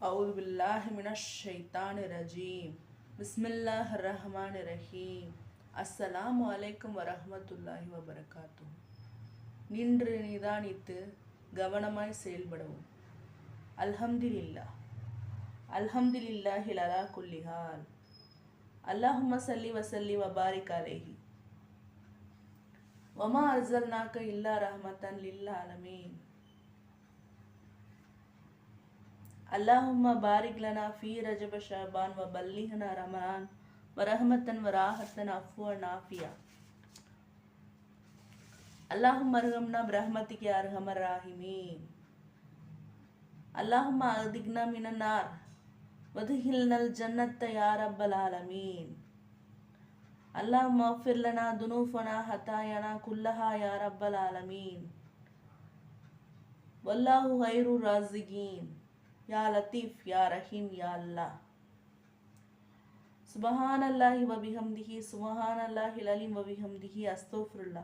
أعوذ بالله من الشيطان الرجيم بسم الله الرحمن الرحيم அஸ்ஸலாமு அலைக்கும் வரஹ்மத்துல்லாஹி வபரகாத்து நின்று நிதானித்து கவனமாய் செயல்படவும் அல்ஹம்துலில்லா அல்ஹம்துலில்லாஹி லலா குல்லிஹால் அல்லாஹும்ம சல்லி வசல்லி வபாரிக் அலைஹி வமா அர்சல்நாக்க இல்லா ரஹ்மத்தன் லில் ஆலமீன் அல்லாஹும்மா பாரிக்லனா ஃபீ ரஜப ஷபான் வ பல்லிஹனா ரமணான் வரஹமத்தன் வராஹத்தன் அஃப்வன் ஆஃபியா அல்லாஹும் அருகம்னா பிரஹ்மத்திக்கு அருகமர் ராஹிமி அல்லாஹும் அகதிக்னா மினனார் வதுகில் நல் ஜன்னத்தை யாரப்பல் ஆலமீன். அல்லாஹும் அஃபிர்லனா துனூஃபனா ஹத்தாயனா குல்லஹா யாரப்பல் ஆலமீன். வல்லாஹு ஹைரு ராசிகீன் யா லத்தீஃப் யா ரஹீம் யா அல்லா சுபஹான் அல்லாஹி வபிஹம்திஹி சுபஹான் அல்லாஹி அலீம் வபிஹம்திஹி அஸ்தோஃபுருல்லா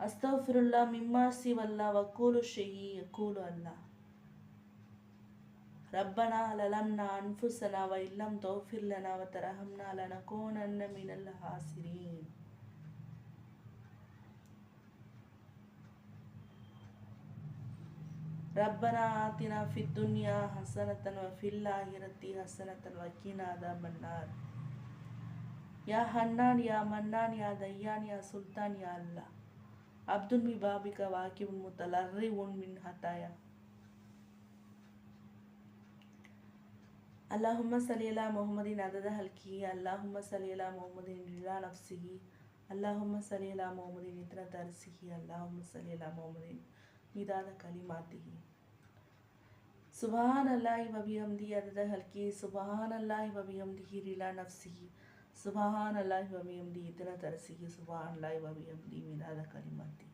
அஸ்தோஃபுருல்லா மிம்மா சிவல்லா வக்கூலு ஷெயி யக்கூலு அல்லா ரப்பனா லலம்னா அன்ஃபுசனா வ இல்லம் தௌஃபிர் லனா வ தரஹம்னா லனகூனன்ன மினல் ஹாசிரீன் ரப்பனா ஆத்தினா ஃபி துன்யா ஹசனத்தன் ஃபில் ஆகிரத்தி ஹசனத்தன் வக்கீனாதா மன்னார் யா ஹன்னான் யா மன்னான் யா தையான் யா சுல்தான் யா அல்லா அப்துல் மி பாபிகா வாக்கிபுன் முத்தல் அர்ரி உன் மின் ஹத்தாயா அல்லாஹும்ம சலியலா முகமதின் அதத ஹல்கி அல்லாஹும்ம சலியலா முகமதின் லிலா நப்சிஹி அல்லாஹும்ம சலியலா முகமதின் இத்தன தரிசிஹி அல்லாஹும்ம சலியலா முகமதின் மீதான கலிமாத்தி சுபான் அல்லாஹ் வபிஹம்தி அதத ஹல்கி சுபான் அல்லாஹ் வபிஹம்தி ரிலா நப்சி சுபான் அல்லாஹ் வபிஹம்தி இத்தனை தரசிகி சுபான் அல்லாஹ் வபிஹம்தி மீதான கலிமாத்தி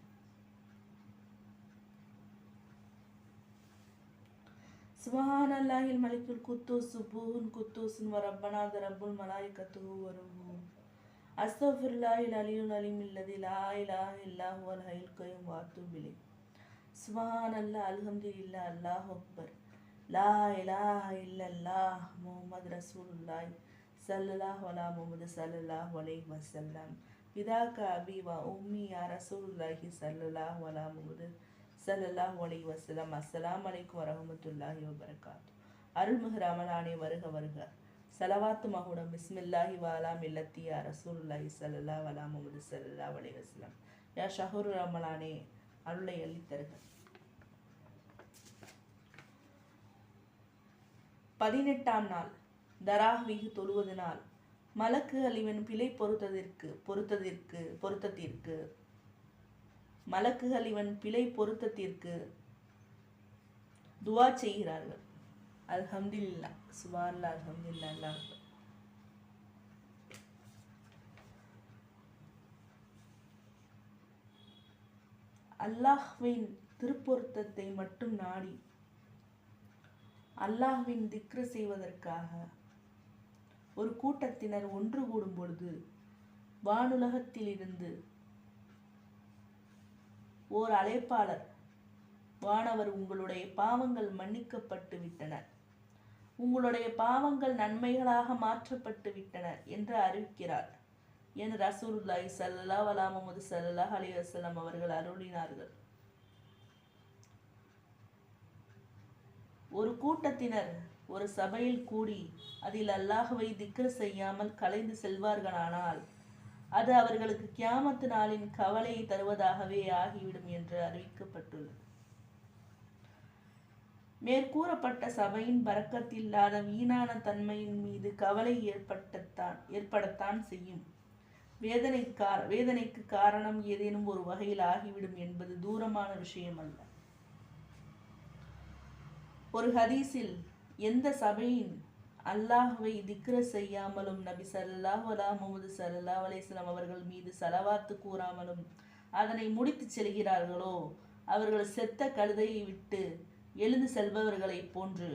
சுபஹான் அல்லாஹில் மலிக்குல் குத்தூஸ் சுபூன் குத்தூஸ்னு வ ரப்பனாத ரப்புல் மலாய்க்கத்துஹு வருஹு அஸ்தஃபிர்லாஹில் அலியுல் அலிம் இல்லதி லா இலாஹ இல்லாஹுவல் ஹைல் கயும் வாத்து பிலே சுபான் அல்லா அல்ஹம்துலில்லா அல்லாஹ் அக்பர். லா இலாஹ இல்லல்லாஹ் முகமது ரசூலுல்லாஹ் சல்லல்லாஹு வலா முகமது சல்லல்லாஹு வலை வசல்லாம் பிதாக்க அபி உம்மி யா ரசூலுல்லாஹி சல்லல்லாஹு வலா முகமது சல்லல்லாஹு வலை வஸல்லம். அஸ்லாம் அலைக்கும் வரமத்துல்லாஹி வபரகாத்து. அருள்மிகு ரமலானே வருக வருக. சலவாத்து மகுடம் பிஸ்மில்லாஹி வாலா மில்லத்தி யா ரசூலுல்லாஹி சல்லல்லாஹு அலா முஹம்மது சல்லல்லாஹு அலைஹி வஸல்லம். யா ஷஹூர் ரமலானே அருளை அள்ளித்தருக. பதினெட்டாம் நாள் தராஹ்விகு தொழுவதனால் மலக்கு அழிவன் பிழை பொறுத்ததற்கு பொறுத்ததற்கு பொருத்தத்திற்கு. மலக்குகள் இவன் பிழை பொருத்தத்திற்கு துவா செய்கிறார்கள். அல்ஹம்துல்லா சுபான்லா அல்ஹம்துல்லா அல்லாஹ்வின் திருப்பொருத்தத்தை மட்டும் நாடி அல்லாஹ்வின் திக்ரு செய்வதற்காக ஒரு கூட்டத்தினர் ஒன்று கூடும் பொழுது வானுலகத்திலிருந்து ஓர் அழைப்பாளர் வானவர் உங்களுடைய பாவங்கள் மன்னிக்கப்பட்டு விட்டன உங்களுடைய பாவங்கள் நன்மைகளாக மாற்றப்பட்டு விட்டன என்று அறிவிக்கிறார். என் ரசூலுல்லாஹி சல்லா வலா முகமது சல்லாஹ் அலி வசலம் அவர்கள் அருளினார்கள். ஒரு கூட்டத்தினர் ஒரு சபையில் கூடி அதில் அல்லாஹுவை திக்ர செய்யாமல் கலைந்து செல்வார்களானால் அது அவர்களுக்கு கியாமத்து நாளின் கவலையை தருவதாகவே ஆகிவிடும் என்று அறிவிக்கப்பட்டுள்ளது. மேற்கூறப்பட்ட சபையின் பறக்கத்தில்லாத வீணான தன்மையின் மீது கவலை ஏற்பட்டத்தான் ஏற்படத்தான் செய்யும். வேதனை கார வேதனைக்கு காரணம் ஏதேனும் ஒரு வகையில் ஆகிவிடும் என்பது தூரமான விஷயம் அல்ல ஒரு ஹதீஸில் எந்த சபையின் அல்லாஹுவை திக்ர செய்யாமலும் நபி சல்லாஹ் அலா முகமது சல்லா அலிஸ்லாம் அவர்கள் மீது சலவாத்து கூறாமலும் அதனை முடித்து செல்கிறார்களோ அவர்கள் செத்த கழுதையை விட்டு எழுந்து செல்பவர்களை போன்று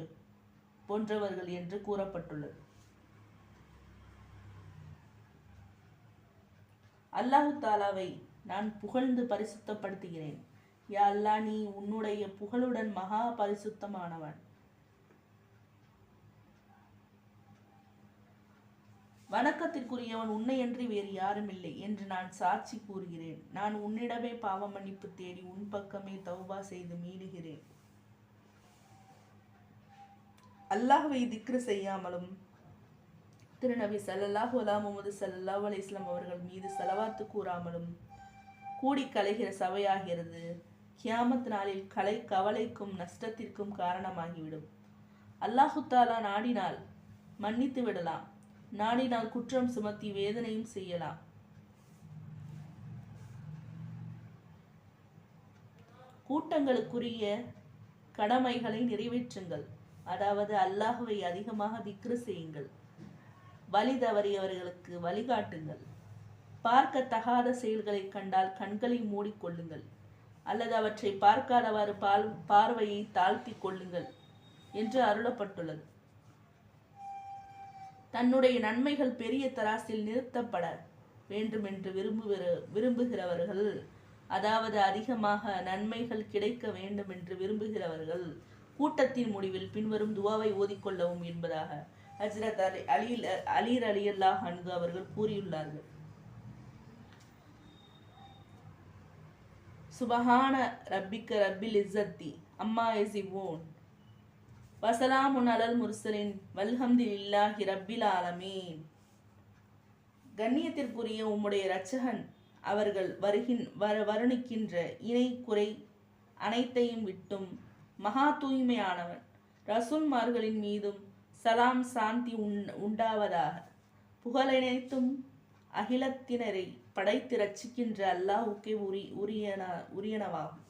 போன்றவர்கள் என்று கூறப்பட்டுள்ளது. அல்லாஹு தாலாவை நான் புகழ்ந்து பரிசுத்தப்படுத்துகிறேன். யா அல்லா நீ உன்னுடைய புகழுடன் மகா பரிசுத்தமானவன். வணக்கத்திற்குரியவன் உன்னையன்றி வேறு யாரும் இல்லை என்று நான் சாட்சி கூறுகிறேன். நான் உன்னிடமே பாவ மன்னிப்பு தேடி உன் பக்கமே தௌபா செய்து மீடுகிறேன் அல்லாஹ்வை திக்ரு செய்யாமலும் திருநபி சல்லல்லாஹ் அலா முகமது சல்லாஹ் அலி இஸ்லாம் அவர்கள் மீது செலவாத்து கூறாமலும் கூடி கலைகிற சபையாகிறது. கியாமத் நாளில் கலை கவலைக்கும் நஷ்டத்திற்கும் காரணமாகிவிடும். அல்லாஹுத்தாலா நாடினால் மன்னித்து விடலாம். நாடினால் குற்றம் சுமத்தி வேதனையும் செய்யலாம். கூட்டங்களுக்குரிய கடமைகளை நிறைவேற்றுங்கள். அதாவது அல்லாஹுவை அதிகமாக திக்ரு செய்யுங்கள். வழி தவறியவர்களுக்கு வழிகாட்டுங்கள். பார்க்க தகாத செயல்களை கண்டால் கண்களை மூடிக்கொள்ளுங்கள். அல்லது அவற்றை பார்க்காதவாறு பால் பார்வையை தாழ்த்தி கொள்ளுங்கள் என்று அருளப்பட்டுள்ளது. தன்னுடைய நன்மைகள் பெரிய தராசில் நிறுத்தப்பட வேண்டும் என்று விரும்புகிற விரும்புகிறவர்கள் அதாவது அதிகமாக நன்மைகள் கிடைக்க வேண்டும் என்று விரும்புகிறவர்கள் கூட்டத்தின் முடிவில் பின்வரும் துவாவை ஓதிக்கொள்ளவும் என்பதாக ஹஜ்ரத் அலி அலி அலீர் அலி அல்லாஹ் அன்கு அவர்கள் கூறியுள்ளார்கள். சுபஹான ரப்பிக்க ரப்பில் இஸ்ஸத்தி அம்மா எசிவோன் வசலாமுன் அலல் முர்சலின் வல்ஹம்தி இல்லாஹி ரப்பில் ஆலமீன். கண்ணியத்திற்குரிய உம்முடைய இரட்சகன் அவர்கள் வருகின் வர வருணிக்கின்ற இணை குறை அனைத்தையும் விட்டும் மகா தூய்மையானவன். ரசூல்மார்களின் மீதும் சலாம் சாந்தி உண் உண்டாவதாக. புகழனைத்தும் அகிலத்தினரை படைத்து ரட்சிக்கின்ற அல்லாஹுக்கே உரி உரியன உரியனவாகும்.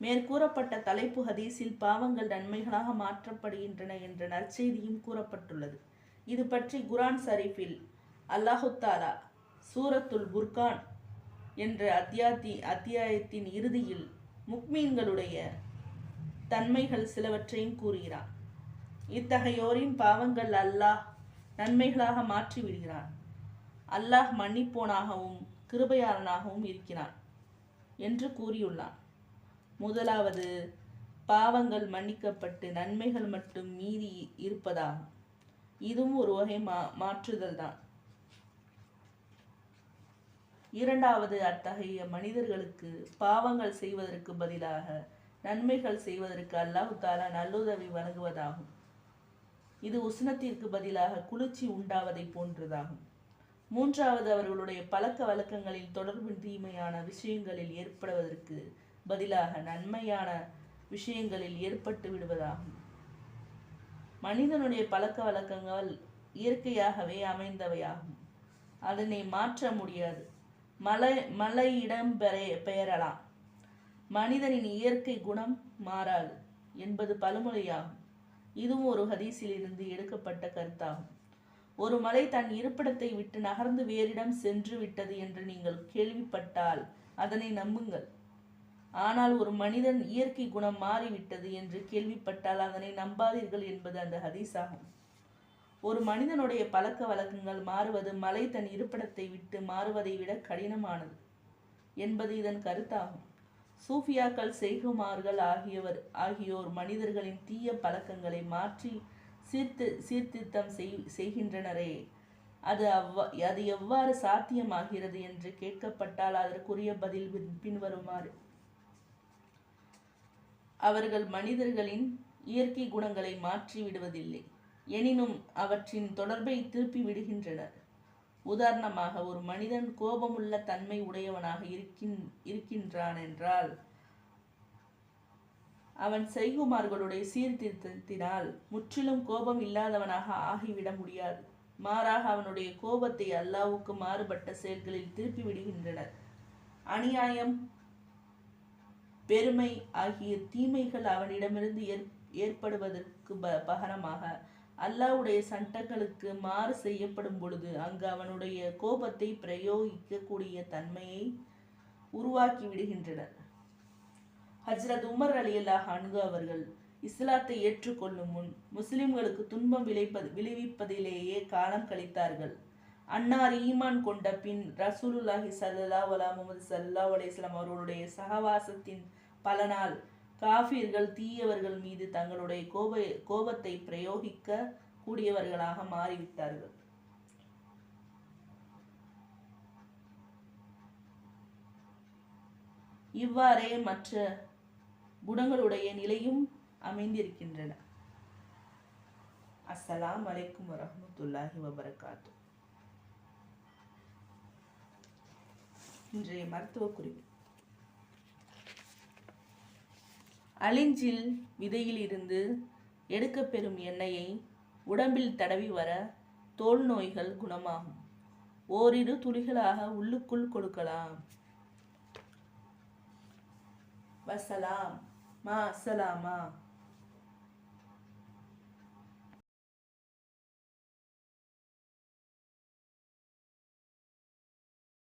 மேற்கூறப்பட்ட தலைப்பு ஹதீஸில் பாவங்கள் நன்மைகளாக மாற்றப்படுகின்றன என்ற நற்செய்தியும் கூறப்பட்டுள்ளது. இது பற்றி குரான் ஷரீஃபில் அல்லாஹுத்தாலா சூரத்துல் புர்கான் என்ற அத்தியாத்தி அத்தியாயத்தின் இறுதியில் முக்மீன்களுடைய தன்மைகள் சிலவற்றையும் கூறுகிறான் இத்தகையோரின் பாவங்கள் அல்லாஹ் நன்மைகளாக மாற்றி விடுகிறான். அல்லாஹ் மன்னிப்போனாகவும் கிருபையாளனாகவும் இருக்கிறான் என்று கூறியுள்ளான். முதலாவது பாவங்கள் மன்னிக்கப்பட்டு நன்மைகள் மட்டும் மீதி இருப்பதாகும். இதுவும் ஒரு வகை மா மாற்றுதல் தான். இரண்டாவது அத்தகைய மனிதர்களுக்கு பாவங்கள் செய்வதற்கு பதிலாக நன்மைகள் செய்வதற்கு அல்லாஹு தாலா நல்லுதவி வழங்குவதாகும். இது உஷ்ணத்திற்கு பதிலாக குளிர்ச்சி உண்டாவதை போன்றதாகும். மூன்றாவது அவர்களுடைய பழக்க வழக்கங்களில் தொடர்பின் தீமையான விஷயங்களில் ஏற்படுவதற்கு பதிலாக நன்மையான விஷயங்களில் ஏற்பட்டு விடுவதாகும். மனிதனுடைய பழக்க வழக்கங்கள் இயற்கையாகவே அமைந்தவையாகும். அதனை மாற்ற முடியாது. மலை மலையிடம் பெற பெயரலாம். மனிதனின் இயற்கை குணம் மாறாது என்பது பழமொழியாகும். இதுவும் ஒரு ஹதீஸிலிருந்து எடுக்கப்பட்ட கருத்தாகும். ஒரு மலை தன் இருப்பிடத்தை விட்டு நகர்ந்து வேறிடம் சென்று விட்டது என்று நீங்கள் கேள்விப்பட்டால் அதனை நம்புங்கள். ஆனால் ஒரு மனிதன் இயற்கை குணம் மாறிவிட்டது என்று கேள்விப்பட்டால் அதனை நம்பாதீர்கள் என்பது அந்த ஹதீஸாகும். ஒரு மனிதனுடைய பழக்க வழக்கங்கள் மாறுவது மலை தன் இருப்பிடத்தை விட்டு மாறுவதை விட கடினமானது என்பது இதன் கருத்தாகும். சூஃபியாக்கள் செய்குமார்கள் ஆகியவர் ஆகியோர் மனிதர்களின் தீய பழக்கங்களை மாற்றி சீர்த்து சீர்திருத்தம் செய் செய்கின்றனரே. அது அவ்வா அது எவ்வாறு சாத்தியமாகிறது என்று கேட்கப்பட்டால் அதற்குரிய பதில் பின்- பின்வருமாறு. அவர்கள் மனிதர்களின் இயற்கை குணங்களை மாற்றி விடுவதில்லை எனினும் அவற்றின் தொடர்பை திருப்பி விடுகின்றனர். உதாரணமாக ஒரு மனிதன் கோபமுள்ள தன்மை உடையவனாக இருக்கின் இருக்கின்றான் என்றால் அவன் செய்குமார்களுடைய சீர்திருத்தத்தினால் முற்றிலும் கோபம் இல்லாதவனாக ஆகிவிட முடியாது. மாறாக அவனுடைய கோபத்தை அல்லாவுக்கு மாறுபட்ட செயல்களில் திருப்பி விடுகின்றனர். அநியாயம் பெருமை ஆகிய தீமைகள் அவனிடமிருந்து ஏற் ஏற்படுவதற்கு ப பகரமாக அல்லாஹ்வுடைய சட்டங்களுக்கு மாறு செய்யப்படும் பொழுது அங்கு அவனுடைய கோபத்தை பிரயோகிக்கக்கூடிய தன்மையை உருவாக்கி விடுகின்றனர். ஹஜ்ரத் உமர் அலி அல்லாஹ் அன்கு அவர்கள் இஸ்லாத்தை ஏற்றுக்கொள்ளும் முன் முஸ்லிம்களுக்கு துன்பம் விளைப்பது விளைவிப்பதிலேயே காலம் கழித்தார்கள். அன்னார் ஈமான் கொண்ட பின் ரசூலுல்லாஹி சல்லா வலா முகமது சல்லா அலையம் அவர்களுடைய சகவாசத்தின் பலனால் காஃபியர்கள் தீயவர்கள் மீது தங்களுடைய கோப கோபத்தை பிரயோகிக்க கூடியவர்களாக மாறிவிட்டார்கள். இவ்வாறே மற்ற குணங்களுடைய நிலையும் அமைந்திருக்கின்றன. அஸ்ஸலாம் வலைக்கும் வரமத்துல்லாஹி வபரகாத்து. இன்றைய மருத்துவ குறிப்பு. அழிஞ்சில் விதையில் இருந்து எடுக்கப்பெறும் எண்ணெயை உடம்பில் தடவி வர தோல் நோய்கள் குணமாகும். ஓரிரு துளிகளாக உள்ளுக்குள் கொடுக்கலாம். வசலாம். மா அசலாமா